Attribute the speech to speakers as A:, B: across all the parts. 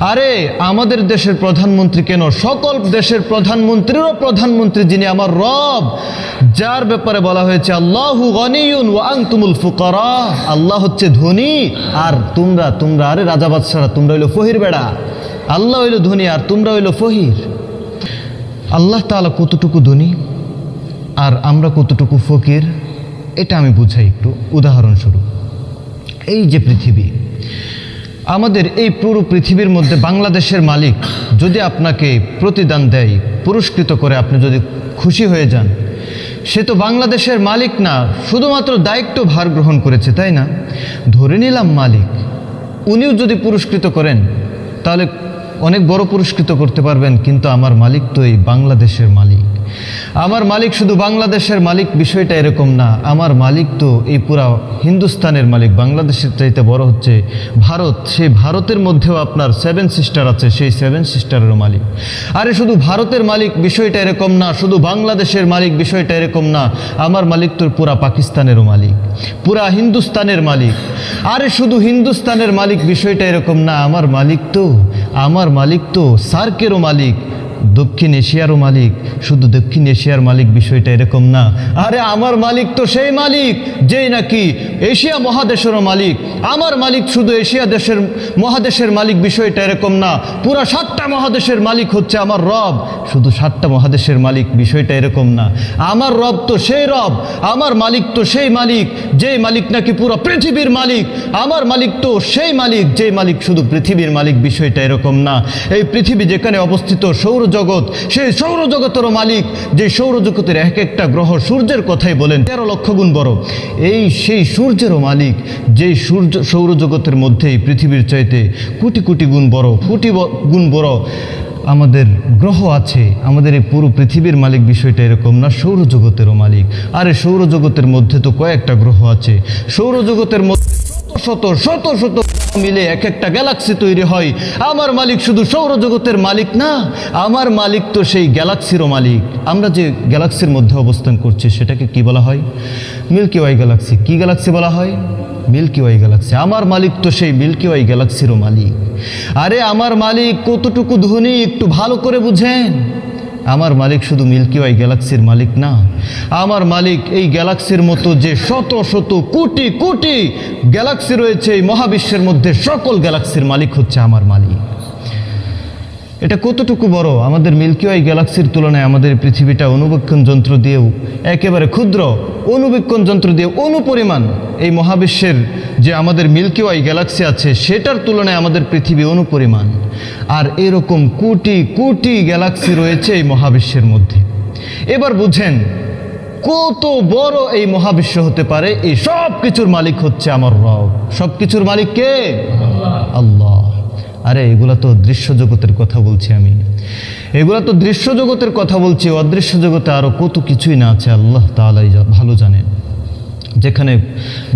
A: আরে, আমাদের দেশের প্রধানমন্ত্রী কেন? সকল দেশের প্রধানমন্ত্রীরও প্রধানমন্ত্রী যিনি আমার রব, যার ব্যাপারে বলা হয়েছে, আল্লাহু গনিয়ুন ওয়া আনতুমুল ফুকারা। আল্লাহ হচ্ছে ধনী, আর তোমরা তোমরা, আরে রাজা বাদশারা, তোমরা হইল ফহির বেড়া। আল্লাহ হইল ধনী, আর তোমরা হইল ফহির আল্লাহ তাআলা কতটুকু ধনী, আর আমরা কতটুকু ফকির, এটা আমি বুঝাই একটু উদাহরণস্বরূপ। এই যে পৃথিবী আমাদের এই পুরো পৃথিবীর মধ্যে বাংলাদেশের মালিক যদি আপনাকে প্রতিদান দেয়, পুরস্কৃত করে আপনি যদি খুশি হয়ে যান, সে তো বাংলাদেশের মালিক না, শুধুমাত্র দায়িত্ব ভার গ্রহণ করেছে, তাই না? ধরে নিলাম মালিক, উনিও যদি পুরস্কৃত করেন, তাহলে অনেক বড় পুরস্কৃত করতে পারবেন, কিন্তু আমার মালিক তো এই বাংলাদেশের মালিক। আমার মালিক শুধু বাংলাদেশের মালিক বিষয়টা এরকম না, আমার মালিক তো এই পুরা হিন্দুস্তানের মালিক। বাংলাদেশের চাইতে বড় হচ্ছে ভারত। সেই ভারতের মধ্যেও আপনার সেভেন সিস্টার আছে, সেই সেভেন সিস্টারেরও মালিক। আরে শুধু ভারতের মালিক বিষয়টা এরকম না, শুধু বাংলাদেশের মালিক বিষয়টা এরকম না, আমার মালিক তো পুরা পাকিস্তানেরও মালিক, পুরা হিন্দুস্তানের মালিক। আরে শুধু হিন্দুস্তানের মালিক বিষয়টা এরকম না, আমার মালিক তো, আমার মালিক তো সার্কেরও মালিক দক্ষিণ এশিয়ারও মালিক, শুধু দক্ষিণ এশিয়ার মালিক বিষয়টা এরকম না। আরে আমার মালিক তো সেই মালিক, যেই নাকি এশিয়া মহাদেশেরও মালিক। আমার মালিক শুধু এশিয়া দেশের, মহাদেশের মালিক বিষয়টা এরকম না। পুরো সাতটা মহাদেশের মালিক হচ্ছে আমার রব, শুধু সাতটা মহাদেশের মালিক বিষয়টা এরকম না। আমার রব তো সেই রব, আমার মালিক তো সেই মালিক, যেই মালিক নাকি পুরো পৃথিবীর মালিক। আমার মালিক তো সেই মালিক, যেই মালিক শুধু পৃথিবীর মালিক বিষয়টা এরকম না। এই পৃথিবী যেখানে অবস্থিত সৌরজগৎ, সেই সৌরজগতেরও মালিক, যে সৌরজগতের এক একটা গ্রহ সূর্যের কথাই বলেন। তেরো লক্ষ গুণ বড়। এই সেই সূর্যেরও মালিক যেই সূর্য, সৌরজগতের মধ্যে এই পৃথিবীর চাইতে কোটি কোটি গুণ বড়, কোটি গুণ বড় আমাদের গ্রহ আছে। আমাদের এই পুরো পৃথিবীর মালিক বিষয়টা এরকম না, সৌরজগতেরও মালিক। আর সৌরজগতের মধ্যে তো কয়েকটা গ্রহ আছে। সৌরজগতের মধ্যে শত শত শত মিলে এক একটা গ্যালাক্সি তৈরি হয়। আমার মালিক শুধু সৌরজগতের মালিক না, আমার মালিক তো সেই গ্যালাক্সিরও মালিক। আমরা যে গ্যালাক্সির মধ্যে অবস্থান করছি, সেটাকে কি বলা হয়? মিল্কি ওয়াই গ্যালাক্সি কি গ্যালাক্সি বলা হয়? মিল্কি ওয়াই গ্যালাক্সি আমার মালিক তো সেই মিল্কি ওয়াই গ্যালাক্সিরও মালিক। আরে আমার মালিক কতটুকু ধনী, একটু ভালো করে বুঝেন। আমার মালিক শুধু মিল্কি ওয়াই গ্যালাক্সির মালিক না, আমার মালিক এই গ্যালাক্সির মতো যে শত শত কোটি কোটি গ্যালাক্সি রয়েছে, এই মহাবিশ্বের মধ্যে সকল গ্যালাক্সির মালিক হচ্ছে আমার মালিক। এটা কতটুকু বড়? আমাদের মিল্কি ওয়াই গ্যালাক্সির তুলনায় আমাদের পৃথিবীটা অনুবীক্ষণ যন্ত্র দিয়েও একেবারে ক্ষুদ্র অনুবীক্ষণ যন্ত্র দিয়ে অনুপরিমাণ এই মহাবিশ্বের যে আমাদের মিল্কি ওয়াই গ্যালাক্সি আছে, সেটার তুলনায় আমাদের পৃথিবী অনুপরিমাণ। আর এরকম কোটি কোটি গ্যালাক্সি রয়েছে এই মহাবিশ্বের মধ্যে। এবার বুঝেন, কত বড় এই মহাবিশ্ব হতে পারে? এই সব কিছুর মালিক হচ্ছে আমার রব। সব কিছুর মালিক কে? আল্লাহ। আরে, এগুলো তো দৃশ্য জগতের কথা বলছি আমি। এগুলো তো দৃশ্য জগতের কথা বলছি, অদৃশ্য জগতে আরও কত কিছুই না আছে, আল্লাহ তালাই ভালো জানেন যেখানে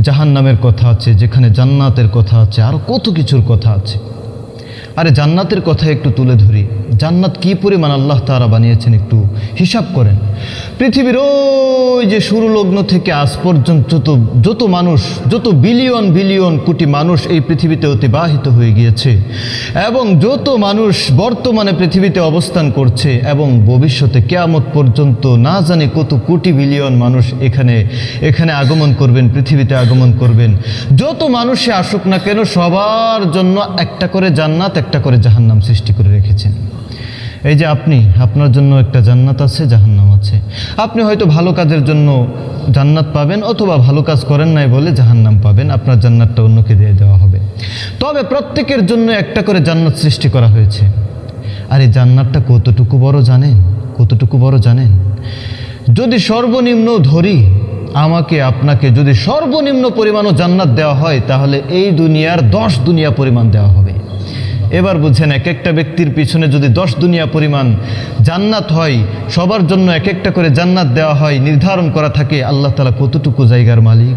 A: জাহান নামের কথা আছে, যেখানে জান্নাতের কথা আছে আরও কত কিছুর কথা আছে। আরে জান্নাতের কথা একটু তুলে ধরি। জান্নাত কি পরিমাণ আল্লাহ তারা বানিয়েছেন একটু হিসাব করেন। পৃথিবীর ওই যে শুরু লগ্ন থেকে আজ পর্যন্ত যত যত মানুষ, যত বিলিয়ন বিলিয়ন কোটি মানুষ এই পৃথিবীতে অতিবাহিত হয়ে গিয়েছে এবং যত মানুষ বর্তমানে পৃথিবীতে অবস্থান করছে এবং ভবিষ্যতে কেয়ামত পর্যন্ত না জানি কত কোটি বিলিয়ন মানুষ এখানে এখানে আগমন করবেন, পৃথিবীতে আগমন করবেন। যত মানুষে আসুক না কেন সবার জন্য একটা করে জান্নাত একটা করে জাহান্নাম সৃষ্টি করে রেখেছেন। এই যে আপনি, আপনার জন্য একটা জান্নাত আছে, জাহান্নাম আছে। আপনি হয়তো ভালো কাজের জন্য জান্নাত পাবেন অথবা ভালো কাজ করেন নাই বলে জাহান্নাম পাবেন, আপনার জান্নাতটা অন্যকে দিয়ে দেওয়া হবে। তবে প্রত্যেকের জন্য একটা করে জান্নাত সৃষ্টি করা হয়েছে। আর এই জান্নাতটা কতটুকু বড় জানেন? কতটুকু বড় জানেন? যদি সর্বনিম্ন ধরি, আমাকে, আপনাকে যদি সর্বনিম্ন পরিমাণও জান্নাত দেওয়া হয়, তাহলে এই দুনিয়ার দশ দুনিয়া পরিমাণ দেওয়া হবে। এবার বুঝছেন এক একটা ব্যক্তির পিছনে যদি দশ দুনিয়া পরিমাণ জান্নাত হয়, সবার জন্য এক একটা করে জান্নাত দেওয়া হয়, নির্ধারণ করা থাকে, আল্লাহ তালা কতটুকু জায়গার মালিক?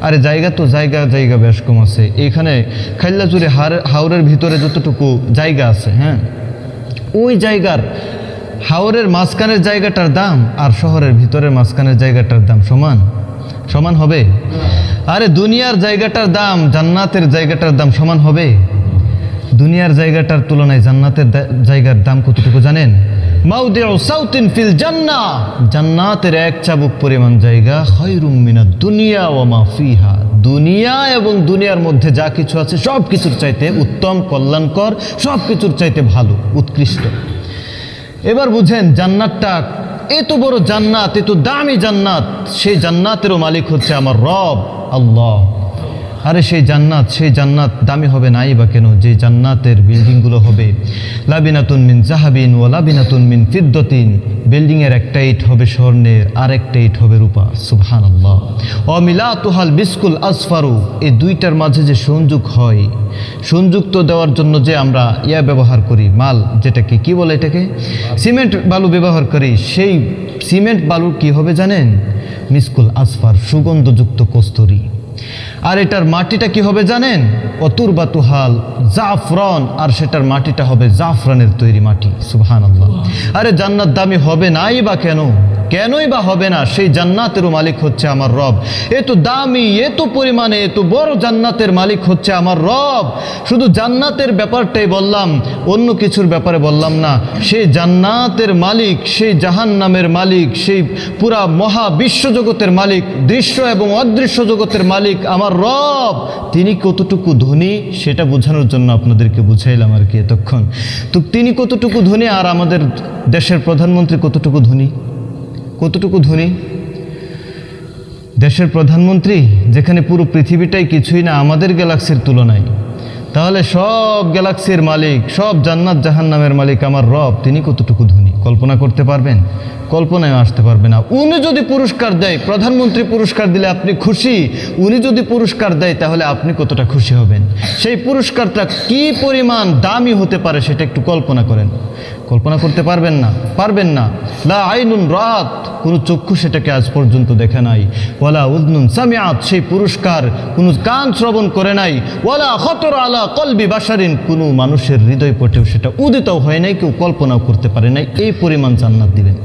A: আরে জায়গা তো জায়গা জায়গা বেশ কম আছে। এখানে খাইল্লাচুরে হার হাওরের ভিতরে যতটুকু জায়গা আছে হ্যাঁ? ওই জায়গার হাওরের মাঝখানের জায়গাটার দাম আর শহরের ভিতরের মাঝখানের জায়গাটার দাম সমান? সমান হবে? আরে দুনিয়ার জায়গাটার দাম, জান্নাতের জায়গাটার দাম সমান হবে? দুনিয়ার জায়গাটার তুলনায় জান্নাতের জায়গার দাম কতটুকু জানেন? সাউতিন ফিল জান্নাহ জান্নাতের এক চাবুক পরিমাণ জায়গা খয়রুম মিনাদ দুনিয়া ওয়া মা ফিহা। দুনিয়া এবং দুনিয়ার মধ্যে যা কিছু আছে সব কিছুর চাইতে উত্তম, কল্যাণকর সব কিছুর চাইতে ভালো, উৎকৃষ্ট। এবার বুঝেন জান্নাতটা এত বড় জান্নাত, এত দামি জান্নাত, সেই জান্নাতেরও মালিক হচ্ছে আমার রব, আল্লাহ। আরে সেই জান্নাত সেই জান্নাত দামি হবে নাই বা কেন? যে জান্নাতের বিল্ডিংগুলো হবে, লাবিনাতুন মিন জাহাবিন ও লাবিনাতুন মিন ফিদ্দতিন, বিল্ডিংয়ের একটা ইট হবে স্বর্ণের, আরেকটা ইট হবে রূপা। সুবহান আল্লাহ অমিলা তুহাল বিস্কুল আসফারু, এই দুইটার মাঝে যে সংযোগ হয় সংযুক্ত দেওয়ার জন্য যে আমরা ইয়া ব্যবহার করি, মাল, যেটাকে কি বলে এটাকে? সিমেন্ট বালু ব্যবহার করি, সেই সিমেন্ট বালু কি হবে জানেন? মিসকুল আসফার, সুগন্ধযুক্ত কস্তুরি। আর এটার মাটিটা কি হবে জানেন? অতুর বা তুহাল জাফরন, আর সেটার মাটিটা হবে জাফরানের তৈরি মাটি আল্লাহ আরে জান্নাত দামি হবে নাই বা কেন? কেনই বা হবে না? সেই জান্নাতেরও মালিক হচ্ছে আমার রব। এত দামি এত পরিমাণে এত বড় জান্নাতের মালিক হচ্ছে আমার রব। শুধু জান্নাতের ব্যাপারটাই বললাম, অন্য কিছুর ব্যাপারে বললাম না। সেই জান্নাতের মালিক, সেই জাহান নামের মালিক, সেই পুরা মহা বিশ্বজগতের মালিক, দৃশ্য এবং অদৃশ্য জগতের মালিক আমার রব। তিনি কতটুকু ধনী, সেটা বোঝানোর জন্য আপনাদেরকে বুঝাইলাম আর কি এতক্ষণ। তো তিনি কতটুকু ধনী আর আমাদের দেশের প্রধানমন্ত্রী কতটুকু ধনী? কতটুকু ধনী? দেশের প্রধানমন্ত্রী, যেখানে পুরো পৃথিবীটাই কিছুই না, আমাদের গ্যালাক্সির তুলনায়। তাহলে সব গ্যালাক্সির মালিক, সব জান্নাত জাহান্নামের মালিক আমার রব, তিনি কতটুকু ধনী? কল্পনা করতে পারবেন? কল্পনায় আসতে পারবে না। উনি যদি পুরস্কার দেয়, প্রধানমন্ত্রী পুরস্কার দিলে আপনি খুশি? উনি যদি পুরস্কার দেয়, তাহলে আপনি কতটা খুশি হবেন? সেই পুরস্কারটা কি পরিমাণ দামি হতে পারে, সেটা একটু কল্পনা করেন। কল্পনা করতে পারবেন না পারবেন না। লা আইনুন রাত, কোনো চক্ষু সেটাকে আজ পর্যন্ত দেখে নাই। ওয়ালা উদনুন সামিয়াত সেই পুরস্কার কোনো কান শ্রবণ করে নাই। ওয়ালা খতর আলা কলবি বাসারিন কোনো মানুষের হৃদয় পটেও সেটা উদিত হয় নাই, কেউ কল্পনাও করতে পারে নাই। এই পরিমাণ জান্নাত দিবেন।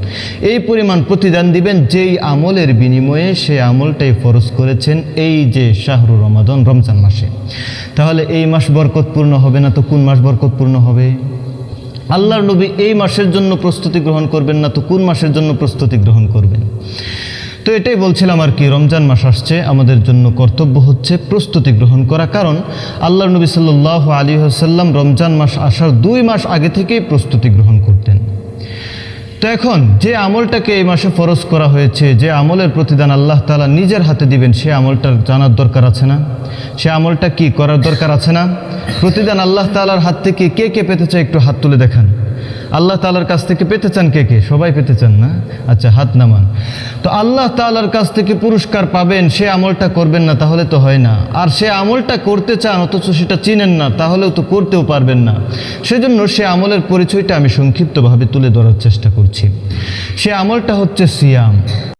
A: এই পরিমাণ প্রতিদান দিবেন, যেই আমলের বিনিময়ে সেই আমলটাই ফরজ করেছেন, এই যে শাহরু রমাদন, রমজান মাসে। তাহলে এই মাস বরকতপূর্ণ হবে না তো কোন মাস বরকতপূর্ণ হবে? আল্লাহর নবী এই মাসের জন্য প্রস্তুতি গ্রহণ করবেন না তো কোন মাসের জন্য প্রস্তুতি গ্রহণ করবেন? তো এটাই বলছিলাম আর কি, রমজান মাস আসছে, আমাদের জন্য কর্তব্য হচ্ছে প্রস্তুতি গ্রহণ করা, কারণ আল্লাহর নবী সাল্লাহ আলী হাসাল্লাম রমজান মাস আসার দুই মাস আগে থেকেই প্রস্তুতি গ্রহণ করতেন। তো এখন যে আমলটাকে এই মাসে ফরজ করা হয়েছে, যে আমলের প্রতিদান আল্লাহ তালা নিজের হাতে দিবেন, সে আমলটার জানার দরকার আছে না? সে আমলটা কি করার দরকার আছে না? প্রতিদান আল্লাহ তালার হাত থেকে কে কে পেতে চায় একটু হাত তুলে দেখান। আল্লাহ তালার কাছ থেকে পেতে চান কে কে? সবাই পেতে চান না? আচ্ছা হাত নামান। তো আল্লাহ তালার কাছ থেকে পুরস্কার পাবেন, সে আমলটা করবেন না, তাহলে তো হয় না। আর সে আমলটা করতে চান, অথচ সেটা চিনেন না, তাহলেও তো করতেও পারবেন না। সেজন্য সে আমলের পরিচয়টা আমি সংক্ষিপ্তভাবে তুলে ধরার চেষ্টা করছি। সে আমলটা হচ্ছে সিয়াম।